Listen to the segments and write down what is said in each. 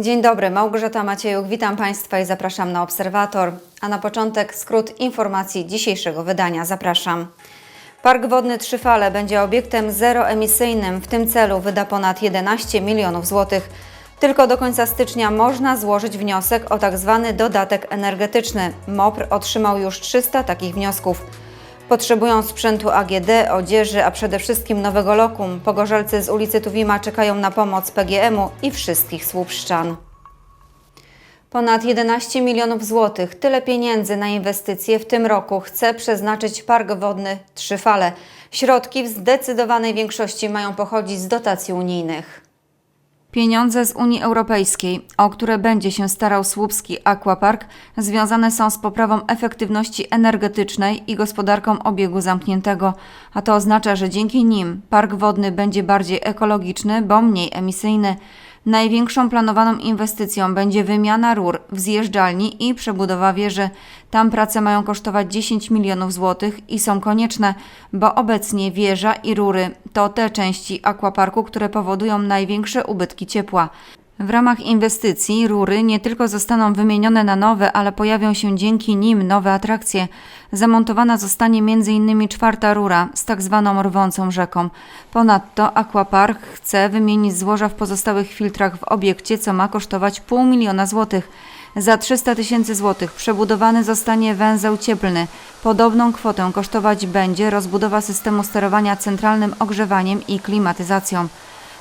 Dzień dobry, Małgorzata Maciejuk, witam Państwa i zapraszam na Obserwator. A na początek skrót informacji dzisiejszego wydania. Zapraszam. Park Wodny Trzyfale będzie obiektem zeroemisyjnym. W tym celu wyda ponad 11 milionów złotych. Tylko do końca stycznia można złożyć wniosek o tak zwany dodatek energetyczny. MOPR otrzymał już 300 takich wniosków. Potrzebują sprzętu AGD, odzieży, a przede wszystkim nowego lokum. Pogorzelcy z ulicy Tuwima czekają na pomoc PGM-u i wszystkich słupszczan. Ponad 11 milionów złotych, tyle pieniędzy na inwestycje w tym roku chce przeznaczyć Park Wodny Trzyfale. Środki w zdecydowanej większości mają pochodzić z dotacji unijnych. Pieniądze z Unii Europejskiej, o które będzie się starał Słupski Aquapark, związane są z poprawą efektywności energetycznej i gospodarką obiegu zamkniętego, a to oznacza, że dzięki nim park wodny będzie bardziej ekologiczny, bo mniej emisyjny. Największą planowaną inwestycją będzie wymiana rur w zjeżdżalni i przebudowa wieży. Tam prace mają kosztować 10 milionów złotych i są konieczne, bo obecnie wieża i rury to te części akwaparku, które powodują największe ubytki ciepła. W ramach inwestycji rury nie tylko zostaną wymienione na nowe, ale pojawią się dzięki nim nowe atrakcje. Zamontowana zostanie m.in. czwarta rura z tak zwaną rwącą rzeką. Ponadto Aquapark chce wymienić złoża w pozostałych filtrach w obiekcie, co ma kosztować pół miliona złotych. Za 300 tysięcy złotych przebudowany zostanie węzeł cieplny. Podobną kwotę kosztować będzie rozbudowa systemu sterowania centralnym ogrzewaniem i klimatyzacją.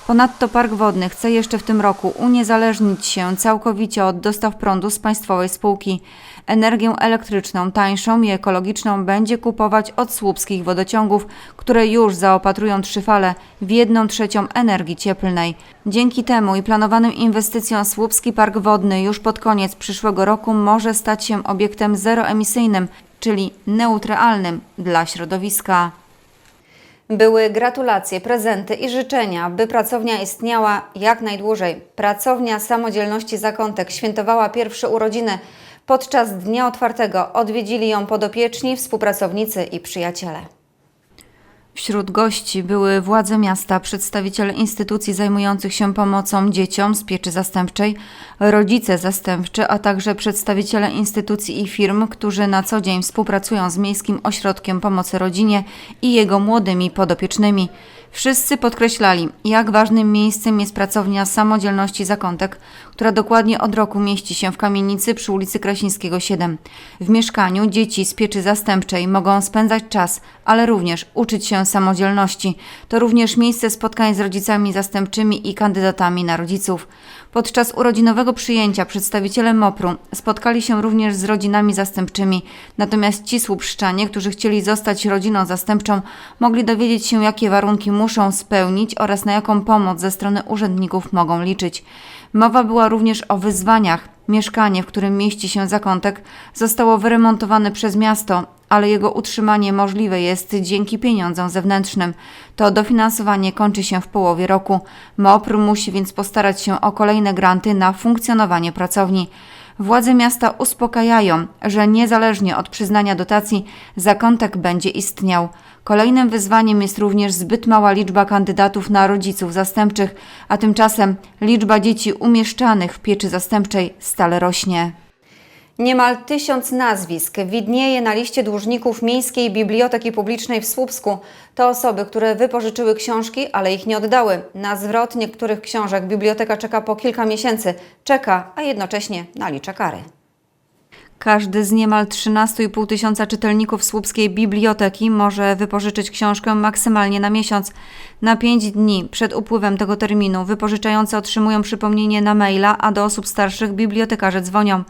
Ponadto Park Wodny chce jeszcze w tym roku uniezależnić się całkowicie od dostaw prądu z państwowej spółki. Energię elektryczną, tańszą i ekologiczną będzie kupować od słupskich wodociągów, które już zaopatrują trzy fale w jedną trzecią energii cieplnej. Dzięki temu i planowanym inwestycjom Słupski Park Wodny już pod koniec przyszłego roku może stać się obiektem zeroemisyjnym, czyli neutralnym dla środowiska. Były gratulacje, prezenty i życzenia, by pracownia istniała jak najdłużej. Pracownia Samodzielności Zakątek świętowała pierwsze urodziny. Podczas dnia otwartego odwiedzili ją podopieczni, współpracownicy i przyjaciele. Wśród gości były władze miasta, przedstawiciele instytucji zajmujących się pomocą dzieciom z pieczy zastępczej, rodzice zastępczy, a także przedstawiciele instytucji i firm, którzy na co dzień współpracują z Miejskim Ośrodkiem Pomocy Rodzinie i jego młodymi podopiecznymi. Wszyscy podkreślali, jak ważnym miejscem jest pracownia Samodzielności Zakątek, która dokładnie od roku mieści się w kamienicy przy ulicy Krasińskiego 7. W mieszkaniu dzieci z pieczy zastępczej mogą spędzać czas, ale również uczyć się samodzielności. To również miejsce spotkań z rodzicami zastępczymi i kandydatami na rodziców. Podczas urodzinowego przyjęcia przedstawiciele MOPR-u spotkali się również z rodzinami zastępczymi, natomiast ci słupszczanie, którzy chcieli zostać rodziną zastępczą, mogli dowiedzieć się, jakie warunki muszą spełnić oraz na jaką pomoc ze strony urzędników mogą liczyć. Mowa była również o wyzwaniach. Mieszkanie, w którym mieści się zakątek, zostało wyremontowane przez miasto, ale jego utrzymanie możliwe jest dzięki pieniądzom zewnętrznym. To dofinansowanie kończy się w połowie roku. MOPR musi więc postarać się o kolejne granty na funkcjonowanie pracowni. Władze miasta uspokajają, że niezależnie od przyznania dotacji zakątek będzie istniał. Kolejnym wyzwaniem jest również zbyt mała liczba kandydatów na rodziców zastępczych, a tymczasem liczba dzieci umieszczanych w pieczy zastępczej stale rośnie. Niemal tysiąc nazwisk widnieje na liście dłużników Miejskiej Biblioteki Publicznej w Słupsku. To osoby, które wypożyczyły książki, ale ich nie oddały. Na zwrot niektórych książek biblioteka czeka po kilka miesięcy. Czeka, a jednocześnie nalicza kary. Każdy z niemal 13,5 tysiąca czytelników słupskiej biblioteki może wypożyczyć książkę maksymalnie na miesiąc. Na 5 dni przed upływem tego terminu wypożyczający otrzymują przypomnienie na maila, a do osób starszych bibliotekarze dzwonią.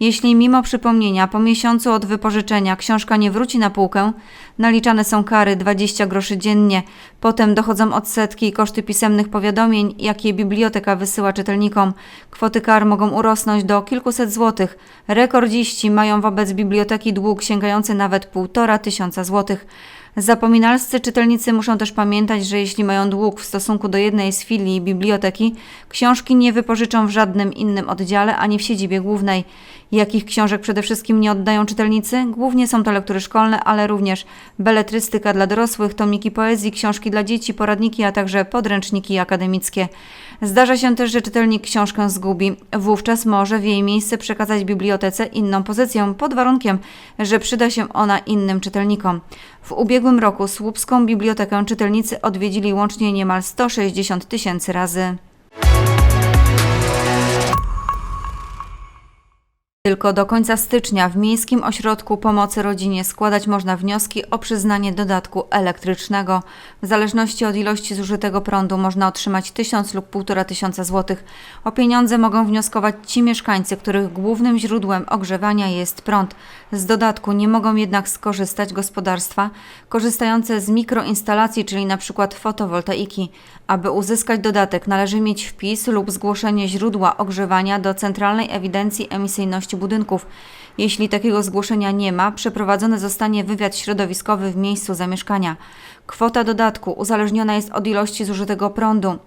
Jeśli mimo przypomnienia po miesiącu od wypożyczenia książka nie wróci na półkę, naliczane są kary 20 groszy dziennie. Potem dochodzą odsetki i koszty pisemnych powiadomień, jakie biblioteka wysyła czytelnikom. Kwoty kar mogą urosnąć do kilkuset złotych. Rekordziści mają wobec biblioteki dług sięgający nawet półtora tysiąca złotych. Zapominalscy czytelnicy muszą też pamiętać, że jeśli mają dług w stosunku do jednej z filii biblioteki, książki nie wypożyczą w żadnym innym oddziale ani w siedzibie głównej. Jakich książek przede wszystkim nie oddają czytelnicy? Głównie są to lektury szkolne, ale również beletrystyka dla dorosłych, tomiki poezji, książki dla dzieci, poradniki, a także podręczniki akademickie. Zdarza się też, że czytelnik książkę zgubi. Wówczas może w jej miejsce przekazać bibliotece inną pozycję pod warunkiem, że przyda się ona innym czytelnikom. W ubiegłym roku Słupską Bibliotekę czytelnicy odwiedzili łącznie niemal 160 tysięcy razy. Tylko do końca stycznia w Miejskim Ośrodku Pomocy Rodzinie składać można wnioski o przyznanie dodatku elektrycznego. W zależności od ilości zużytego prądu można otrzymać 1000 lub 1,5 tysiąca złotych. O pieniądze mogą wnioskować ci mieszkańcy, których głównym źródłem ogrzewania jest prąd. Z dodatku nie mogą jednak skorzystać gospodarstwa korzystające z mikroinstalacji, czyli np. fotowoltaiki. Aby uzyskać dodatek należy mieć wpis lub zgłoszenie źródła ogrzewania do Centralnej Ewidencji Emisyjności budynków. Jeśli takiego zgłoszenia nie ma, przeprowadzony zostanie wywiad środowiskowy w miejscu zamieszkania. Kwota dodatku uzależniona jest od ilości zużytego prądu.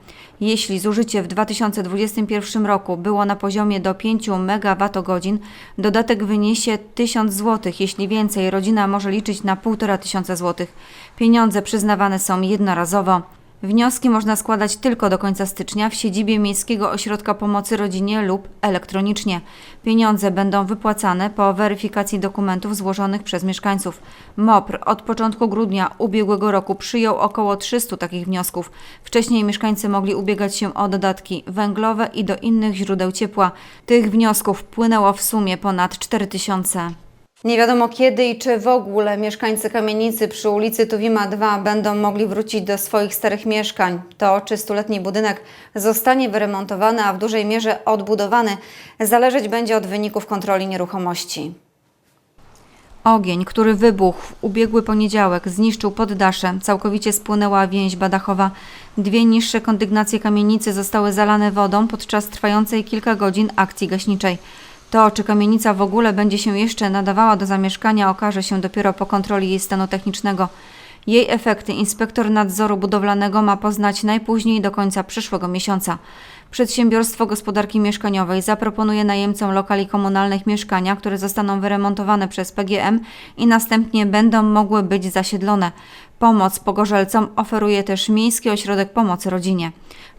Jeśli zużycie w 2021 roku było na poziomie do 5 MWh, dodatek wyniesie 1000 zł. Jeśli więcej, rodzina może liczyć na 1,5 tysiąca złotych. Pieniądze przyznawane są jednorazowo. Wnioski można składać tylko do końca stycznia w siedzibie Miejskiego Ośrodka Pomocy Rodzinie lub elektronicznie. Pieniądze będą wypłacane po weryfikacji dokumentów złożonych przez mieszkańców. MOPR od początku grudnia ubiegłego roku przyjął około 300 takich wniosków. Wcześniej mieszkańcy mogli ubiegać się o dodatki węglowe i do innych źródeł ciepła. Tych wniosków wpłynęło w sumie ponad 4000. Nie wiadomo kiedy i czy w ogóle mieszkańcy kamienicy przy ulicy Tuwima 2 będą mogli wrócić do swoich starych mieszkań. To, czy stuletni budynek zostanie wyremontowany, a w dużej mierze odbudowany, zależeć będzie od wyników kontroli nieruchomości. Ogień, który wybuchł w ubiegły poniedziałek, zniszczył poddasze, całkowicie spłynęła więź badachowa. Dwie niższe kondygnacje kamienicy zostały zalane wodą podczas trwającej kilka godzin akcji gaśniczej. To, czy kamienica w ogóle będzie się jeszcze nadawała do zamieszkania, okaże się dopiero po kontroli jej stanu technicznego. Jej efekty inspektor nadzoru budowlanego ma poznać najpóźniej do końca przyszłego miesiąca. Przedsiębiorstwo Gospodarki Mieszkaniowej zaproponuje najemcom lokali komunalnych mieszkania, które zostaną wyremontowane przez PGM i następnie będą mogły być zasiedlone. Pomoc pogorzelcom oferuje też Miejski Ośrodek Pomocy Rodzinie.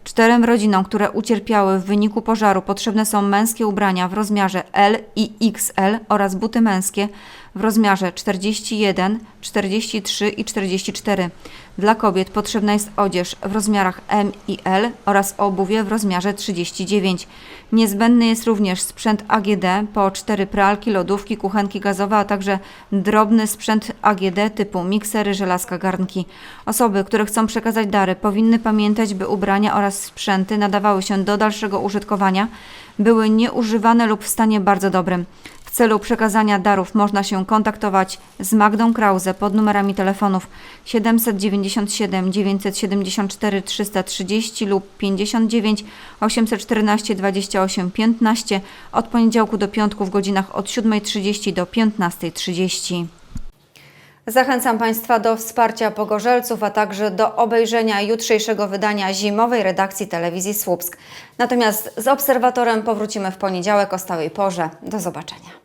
Czterem rodzinom, które ucierpiały w wyniku pożaru, potrzebne są męskie ubrania w rozmiarze L i XL oraz buty męskie w rozmiarze 41, 43 i 44. Dla kobiet potrzebna jest odzież w rozmiarach M i L oraz obuwie w rozmiarze 39. Niezbędny jest również sprzęt AGD po 4 pralki, lodówki, kuchenki gazowe, a także drobny sprzęt AGD typu miksery, żelazka, garnki. Osoby, które chcą przekazać dary, powinny pamiętać, by ubrania oraz sprzęty nadawały się do dalszego użytkowania, były nieużywane lub w stanie bardzo dobrym. W celu przekazania darów można się kontaktować z Magdą Krause pod numerami telefonów 797 974 330 lub 59 814 28 15 od poniedziałku do piątku w godzinach od 7.30 do 15.30. Zachęcam Państwa do wsparcia Pogorzelców, a także do obejrzenia jutrzejszego wydania zimowej redakcji telewizji Słupsk. Natomiast z obserwatorem powrócimy w poniedziałek o stałej porze. Do zobaczenia.